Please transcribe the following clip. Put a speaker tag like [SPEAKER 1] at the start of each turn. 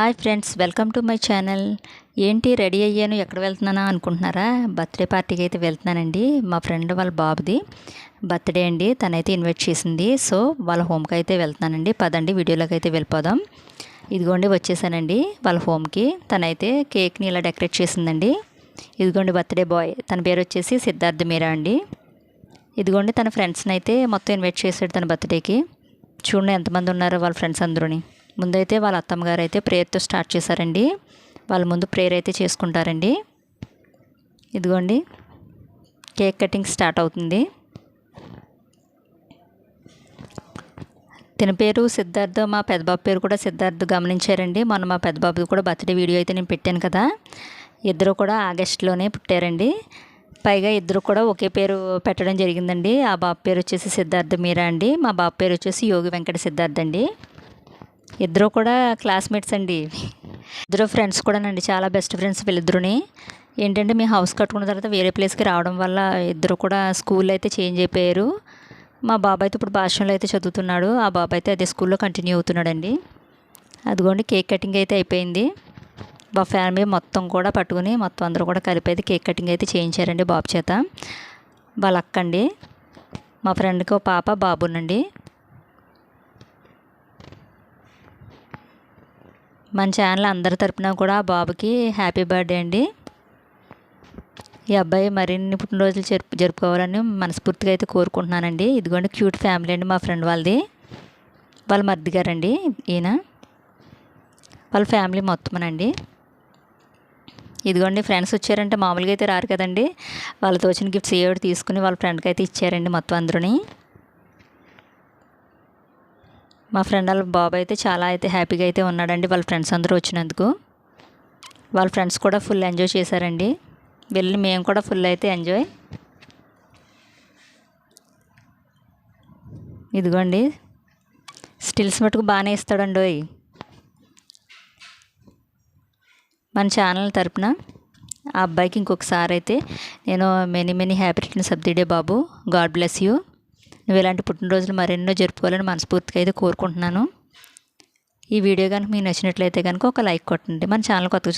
[SPEAKER 1] Hi friends welcome to my channel ఏంటి ready అయ్యాను? ఎక్కడ వెళ్తున్నానా అనుకుంటున్నారా? బర్త్డే పార్టీకి అయితే వెళ్తున్నానండి. మా ఫ్రెండ్ వాళ్ళ బాబుది బర్త్డే అండి. తనైతే ఇన్వైట్ చేసింది. సో వాళ్ళ హోమ్కి అయితే వెళ్తున్నానండి. పదండి వీడియోలోకి అయితే వెళ్ళిపోదాం. ఇదిగోండి వచ్చేసానండి వాళ్ళ హోమ్కి. తనైతే కేక్ని ఇలా డెకరేట్ చేసిందండి. ఇదిగోండి బర్త్డే బాయ్. తన పేరు వచ్చేసి సిద్ధార్థ మీరా అండి. ఇదిగోండి తన ఫ్రెండ్స్ని అయితే మొత్తం ఇన్వైట్ చేశాడు తన బర్త్డేకి. చూడండి ఎంతమంది ఉన్నారో వాళ్ళ ఫ్రెండ్స్ అందరూని. ముందైతే వాళ్ళ అత్తమ్మ గారు అయితే ప్రేయర్తో స్టార్ట్ చేశారండి. వాళ్ళ ముందు ప్రేయర్ అయితే చేసుకుంటారండి. ఇదిగోండి కేక్ కటింగ్ స్టార్ట్ అవుతుంది. తిన పేరు సిద్ధార్థ మా పెద్దబాబు పేరు కూడా సిద్ధార్థ్ గమనించారండి. మొన్న మా పెద్దబాబు కూడా బర్త్డే వీడియో అయితే నేను పెట్టాను కదా. ఇద్దరు కూడా ఆగస్టులోనే పుట్టారండి. పైగా ఇద్దరు కూడా ఒకే పేరు పెట్టడం జరిగిందండి. ఆ బాబు పేరు వచ్చేసి సిద్ధార్థ మీరా అండి. మా బాబు పేరు వచ్చేసి యోగి వెంకట సిద్ధార్థ్ అండి. ఇద్దరు కూడా క్లాస్మేట్స్ అండి. ఇద్దరు ఫ్రెండ్స్ కూడానండి చాలా బెస్ట్ ఫ్రెండ్స్ వీళ్ళిద్దరుని. ఏంటంటే మేము హౌస్ కట్టుకున్న తర్వాత వేరే ప్లేస్కి రావడం వల్ల ఇద్దరు కూడా స్కూల్ అయితే చేంజ్ అయిపోయారు. మా బాబాయ్ అయితే ఇప్పుడు భాషలో అయితే చదువుతున్నాడు. ఆ బాబాయ్ అయితే అదే స్కూల్లో కంటిన్యూ అవుతున్నాడండి. అదిగోండి కేక్ కటింగ్ అయితే అయిపోయింది. మా ఫ్యామిలీ మొత్తం కూడా పట్టుకుని మొత్తం అందరూ కూడా కలిపి అయితే కేక్ కటింగ్ అయితే చేయించారండి బాబు చేత. వాళ్ళ అక్క అండి మా ఫ్రెండ్కి ఒక పాప బాబునండి మన ఛానల్ అందరి తరపున కూడా బాబుకి హ్యాపీ బర్త్డే అండి. ఈ అబ్బాయి మరిన్ని పుట్టినరోజులు జరుపు జరుపుకోవాలని మనస్ఫూర్తిగా అయితే కోరుకుంటున్నానండి. ఇదిగోండి క్యూట్ ఫ్యామిలీ అండి మా ఫ్రెండ్ వాళ్ళది. వాళ్ళ మర్ది గారండి ఈయన. వాళ్ళ ఫ్యామిలీ మొత్తమనండి. ఇదిగోండి ఫ్రెండ్స్ వచ్చారంటే మామూలుగా అయితే రారు కదండి. వాళ్ళతో వచ్చిన గిఫ్ట్స్ ఏడు తీసుకుని వాళ్ళ ఫ్రెండ్కి అయితే ఇచ్చారండి మొత్తం అందరూని. మా ఫ్రెండ్ వాళ్ళ బాబు అయితే చాలా అయితే హ్యాపీగా అయితే ఉన్నాడండి వాళ్ళ ఫ్రెండ్స్ అందరూ వచ్చినందుకు. వాళ్ళ ఫ్రెండ్స్ కూడా ఫుల్ ఎంజాయ్ చేశారండి. వెళ్ళి మేము కూడా ఫుల్ అయితే ఎంజాయ్. ఇదిగోండి. స్టిల్స్ మటుకు బాగానే ఇస్తాడండి మన ఛానల్ తరపున ఆ అబ్బాయికి ఇంకొకసారి అయితే నేను many many happy returns of the day Babu. God bless you నువ్వు ఇలాంటి పుట్టినరోజులు మరెన్నో జరుపుకోవాలని మనస్ఫూర్తిగా అయితే కోరుకుంటున్నాను. ఈ వీడియో కనుక మీకు నచ్చినట్లయితే కనుక ఒక లైక్ కొట్టండి. మన ఛానల్ కొత్తగా